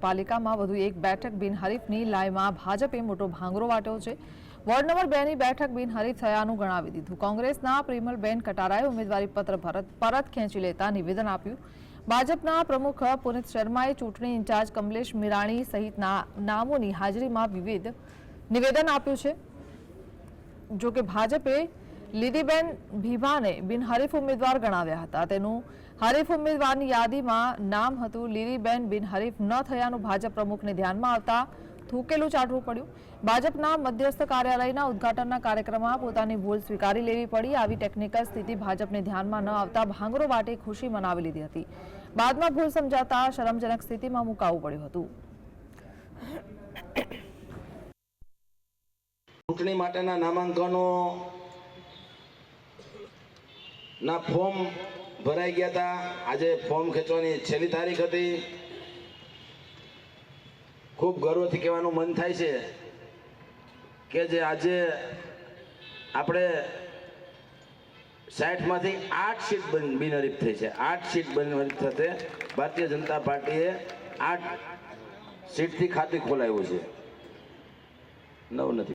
પાલિકામાં વધુ એક બેઠક બિનહરીફની લાયમાં ભાજપે મોટો ભાંગરો વાટ્યો છે. વોર્ડ નંબર બે ની બેઠક બિનહરીફ થયાનું ગણાવી દીધું. કોંગ્રેસના પ્રિમલબેન કટારાએ ઉમેદવારી પત્ર પરત ખેંચી લેતા નિવેદન આપ્યું. ભાજપના પ્રમુખ પુનિત શર્માએ ચૂંટણી ઇન્ચાર્જ કમલેશ મિરાણી સહિતના નામોની હાજરીમાં વિવિધ નિવેદન આપ્યું છે. જો કે ભાજપે લીલીબેન ભીમાને બિનહરીફ ઉમેદવાર ગણાવ્યા હતા. તેનું હરીફ ઉમેદવારની યાદીમાં નામ હતું લીલીબેન બિનહરીફ ન થયાનું ભાજપ પ્રમુખને ધ્યાનમાં આવતા થૂકેલું ચાટવું પડ્યું. ભાજપના મધ્યસ્થ કાર્યાલયના ઉદઘાટનના કાર્યક્રમમાં પોતાની ભૂલ સ્વીકારી લેવી પડી. આવી ટેકનિકલ સ્થિતિ ભાજપને ધ્યાનમાં ન આવતા ભાંગરો વાટે ખુશી મનાવી લીધી હતી. બાદમાં ભૂલ સમજાતા શરમજનક સ્થિતિમાં મુકાવવું પડ્યું હતું. ચૂંટણી માટેના નામાંકનો ના, ફોર્મ ભરાઈ ગયા હતા આજે ફોર્મ ખેંચવાની છેલ્લી તારીખ હતી. ખૂબ ગર્વથી કહેવાનું મન થાય છે કે જે આજે આપણે સાઠમાંથી આઠ સીટ બન- બિનહરીફ થઈ છે. આઠ સીટ બિનહરીફ થતે ભારતીય જનતા પાર્ટીએ આઠ સીટથી ખાતું ખોલાવ્યું છે. નવ નથી.